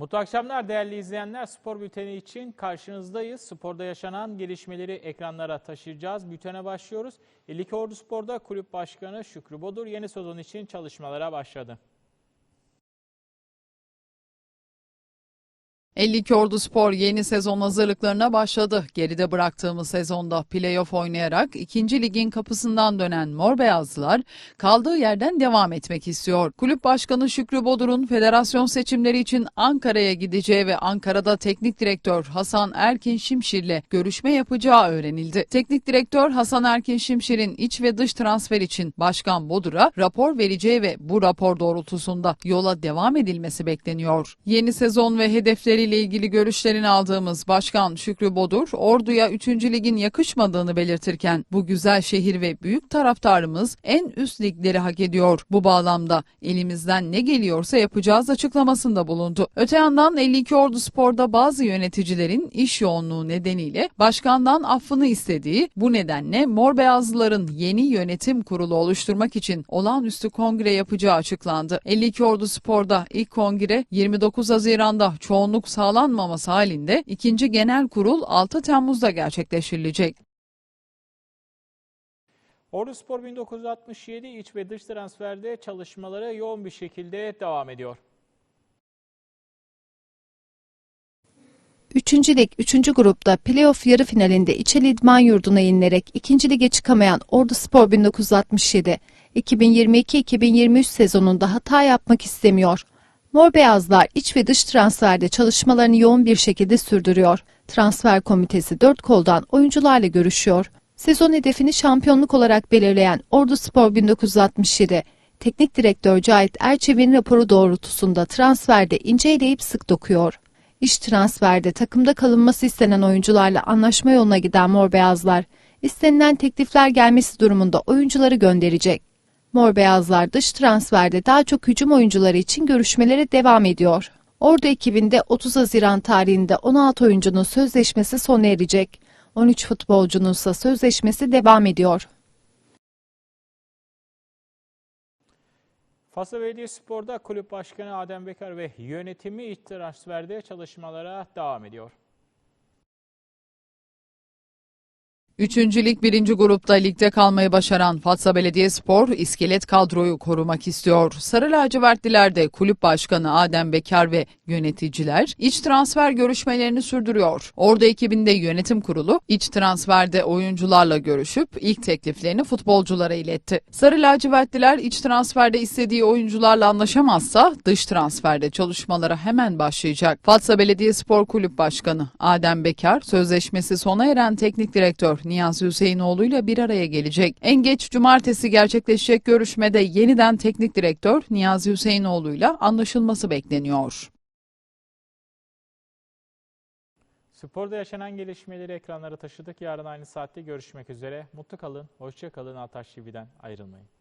Mutlu akşamlar değerli izleyenler. Spor bülteni için karşınızdayız. Sporda yaşanan gelişmeleri ekranlara taşıyacağız. Bültene başlıyoruz. 52 Ordu Spor'da kulüp başkanı Şükrü Bodur yeni sezon için çalışmalara başladı. 52 Ordu Spor yeni sezon hazırlıklarına başladı. Geride bıraktığımız sezonda playoff oynayarak 2. ligin kapısından dönen Mor Beyazlılar kaldığı yerden devam etmek istiyor. Kulüp Başkanı Şükrü Bodur'un federasyon seçimleri için Ankara'ya gideceği ve Ankara'da teknik direktör Hasan Erkin Şimşir'le görüşme yapacağı öğrenildi. Teknik direktör Hasan Erkin Şimşir'in iç ve dış transfer için Başkan Bodur'a rapor vereceği ve bu rapor doğrultusunda yola devam edilmesi bekleniyor. Yeni sezon ve hedefleriyle ilgili görüşlerini aldığımız Başkan Şükrü Bodur, Ordu'ya 3. ligin yakışmadığını belirtirken bu güzel şehir ve büyük taraftarımız en üst ligleri hak ediyor. Bu bağlamda elimizden ne geliyorsa yapacağız açıklamasında bulundu. Öte yandan 52 Ordu Spor'da bazı yöneticilerin iş yoğunluğu nedeniyle başkandan affını istediği bu nedenle Mor Beyazlıların yeni yönetim kurulu oluşturmak için olağanüstü kongre yapacağı açıklandı. 52 Ordu Spor'da ilk kongre 29 Haziran'da çoğunluk sağlanmaması halinde ikinci genel kurul 6 Temmuz'da gerçekleştirilecek. Ordu Spor 1967 iç ve dış transferde çalışmaları yoğun bir şekilde devam ediyor. Üçüncü Lig 3. grupta playoff yarı finalinde İçeli İdman Yurdu'na yenilerek 2. lige çıkamayan Ordu Spor 1967, 2022-2023 sezonunda hata yapmak istemiyor. Mor Beyazlar iç ve dış transferde çalışmalarını yoğun bir şekilde sürdürüyor. Transfer komitesi dört koldan oyuncularla görüşüyor. Sezon hedefini şampiyonluk olarak belirleyen Ordu Spor 1967, Teknik Direktör Cahit Erçevik'in raporu doğrultusunda transferde inceleyip sık dokuyor. İş transferde takımda kalınması istenen oyuncularla anlaşma yoluna giden Mor Beyazlar, istenilen teklifler gelmesi durumunda oyuncuları gönderecek. Mor Beyazlar dış transferde daha çok hücum oyuncuları için görüşmelere devam ediyor. Ordu ekibinde 30 Haziran tarihinde 16 oyuncunun sözleşmesi sona erecek. 13 futbolcunun ise sözleşmesi devam ediyor. Fasla Belediyespor'da kulüp başkanı Adem Bekar ve yönetimi iç transferde çalışmalara devam ediyor. Üçüncü Lig 1. grupta ligde kalmayı başaran Fatsa Belediyespor iskelet kadroyu korumak istiyor. Sarı lacivertliler de kulüp başkanı Adem Bekar ve yöneticiler iç transfer görüşmelerini sürdürüyor. Orada ekibinde yönetim kurulu iç transferde oyuncularla görüşüp ilk tekliflerini futbolculara iletti. Sarı lacivertliler iç transferde istediği oyuncularla anlaşamazsa dış transferde çalışmalara hemen başlayacak. Fatsa Belediyespor Kulüp Başkanı Adem Bekar sözleşmesi sona eren teknik direktör Niyazi Hüseyinoğlu ile bir araya gelecek. En geç cumartesi gerçekleşecek görüşmede yeniden teknik direktör Niyazi Hüseyinoğlu ile anlaşılması bekleniyor. Sporda yaşanan gelişmeleri ekranlara taşıdık. Yarın aynı saatte görüşmek üzere. Mutlu kalın, hoşça kalın. Ataş TV'den ayrılmayın.